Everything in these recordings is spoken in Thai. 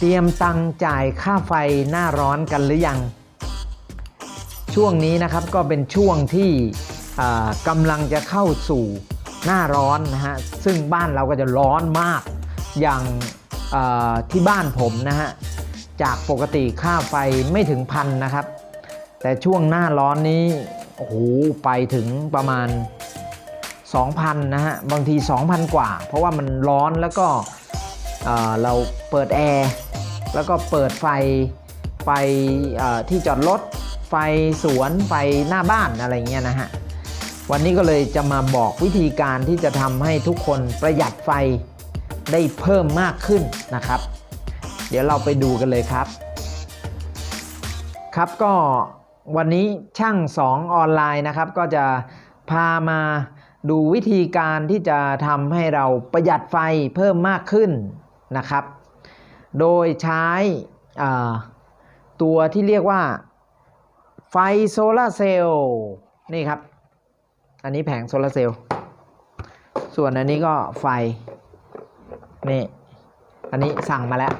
เตรียมตังจ่ายค่าไฟหน้าร้อนกันหรือยัง ช่วงนี้นะครับก็เป็นช่วงที่กำลังจะเข้าสู่หน้าร้อนนะฮะซึ่งบ้านเราก็จะร้อนมากอย่างที่บ้านผมนะฮะจากปกติค่าไฟไม่ถึงพันนะครับ แต่ช่วงหน้าร้อนนี้โอ้โหไปถึงประมาณ 2,000นะฮะบางที 2,000 กว่า เพราะว่ามันร้อนแล้วก็ เเราเปิดแอร์แล้วก็เปิดไฟไฟที่จอดรถไฟสวนไฟหน้าบ้านอะไรเงี้ยนะฮะวันนี้ก็เลยจะมาบอกวิธีการที่จะทำให้ทุกคนประหยัดไฟได้เพิ่มมากขึ้นนะครับ เดี๋ยวเราไปดูกันเลยครับ ครับก็วันนี้ช่างสองออนไลน์นะครับก็จะพามาดูวิธีการที่จะทำให้เราประหยัดไฟเพิ่มมากขึ้น นะครับ โดยใช้ตัวที่เรียกว่าไฟโซลาร์เซลล์นี่ครับ อันนี้แผงโซลาร์เซลล์ ส่วนอันนี้ก็ไฟ นี่ อันนี้สั่งมาแล้ว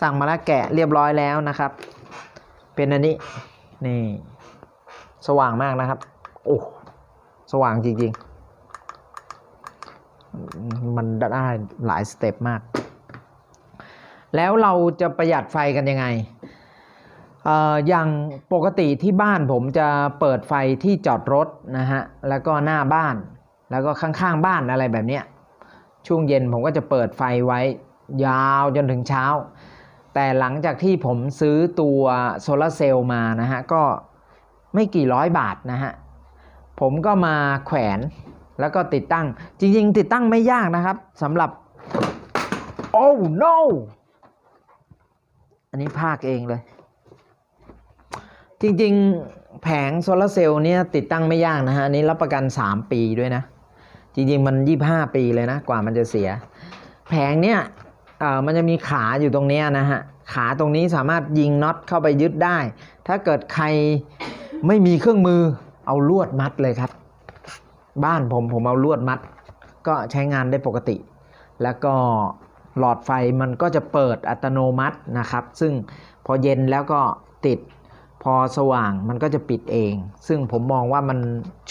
สั่งมาแล้วแกะเรียบร้อยแล้วนะครับ เป็นอันนี้ นี่ สว่างมากนะครับ โอ้ สว่างจริง ๆ มันได้หลายสเต็ปมาก แล้วเราจะประหยัดไฟกันยังไงเอ่ออย่างปกติที่บ้านผมจะเปิดไฟที่จอดรถนะฮะแล้วก็หน้าบ้าน แล้วก็ข้างๆบ้านอะไรแบบเนี้ยช่วงเย็นผมก็จะเปิดไฟไว้ยาวจนถึงเช้า แต่หลังจากที่ผมซื้อตัวโซลาร์เซลล์มานะฮะก็ไม่กี่ร้อยบาทนะฮะผมก็มาแขวนแล้วก็ติดตั้งจริงๆ ติดตั้งไม่ยากนะครับสำหรับโอ้ no อันนี้ภาคเองเลย จริงๆ แผงโซลาร์เซลล์เนี่ยติดตั้งไม่ยากนะฮะ อันนี้รับประกัน 3 ปีด้วยนะ จริงๆ มัน 25 ปีเลยนะ กว่ามันจะเสีย แผงเนี่ยมันจะมีขาอยู่ตรงเนี้ยนะฮะ ขาตรงนี้สามารถยิงน็อตเข้าไปยึดได้ ถ้าเกิดใครไม่มีเครื่องมือเอาลวดมัดเลยครับ บ้านผมผมเอาลวดมัด ก็ใช้งานได้ปกติ แล้วก็ หลอดไฟมันก็จะเปิดอัตโนมัตินะครับ ซึ่งพอเย็นแล้วก็ติดพอสว่างมันก็จะปิดเอง ซึ่งผมมองว่ามัน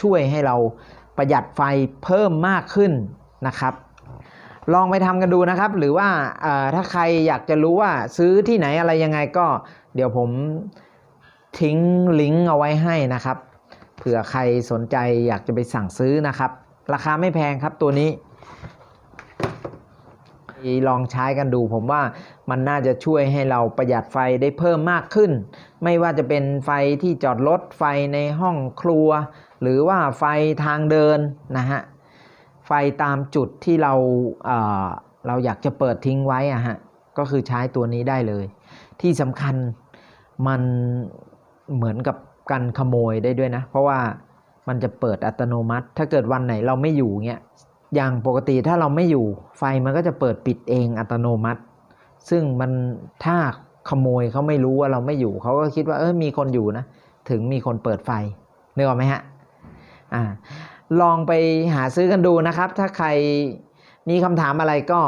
ช่วยให้เราประหยัดไฟเพิ่มมากขึ้นนะครับ ลองไปทำกันดูนะครับ หรือว่าถ้าใครอยากจะรู้ว่าซื้อที่ไหนอะไรยังไงก็เดี๋ยวผมทิ้งลิงก์เอาไว้ให้นะครับ เผื่อใครสนใจอยากจะไปสั่งซื้อนะครับ ราคาไม่แพงครับตัวนี้ ลองใช้กันดู ผมว่ามันน่าจะช่วยให้เราประหยัดไฟได้เพิ่มมากขึ้น ไม่ว่าจะเป็นไฟที่จอดรถไฟในห้องครัว หรือว่าไฟทางเดินนะฮะไฟตามจุดที่เราเเราอยากจะเปิดทิ้งไว้อะฮะก็คือใช้ตัวนี้ได้เลย ที่สำคัญมันเหมือนกับกันขโมยได้ด้วยนะ เพราะว่ามันจะเปิดอัตโนมัติ ถ้าเกิดวันไหนเราไม่อยู่เงี้ย อย่างปกติถ้าเราไม่อยู่ไฟมันก็จะเปิดปิดเองอัตโนมัติ ซึ่งมันถ้าขโมยเขาไม่รู้ว่าเราไม่อยู่เขาก็คิดว่าเออมีคนอยู่นะถึงมีคนเปิดไฟนึกออกไหมฮะอ่าลองไปหาซื้อกันดูนะครับ ถ้าใครมีคำถามอะไรก็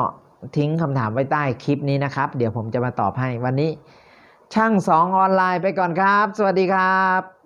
ทิ้งคำถามไว้ใต้คลิปนี้นะครับ เดี๋ยวผมจะมาตอบให้วันนี้ ช่างสองออนไลน์ไปก่อนครับ สวัสดีครับ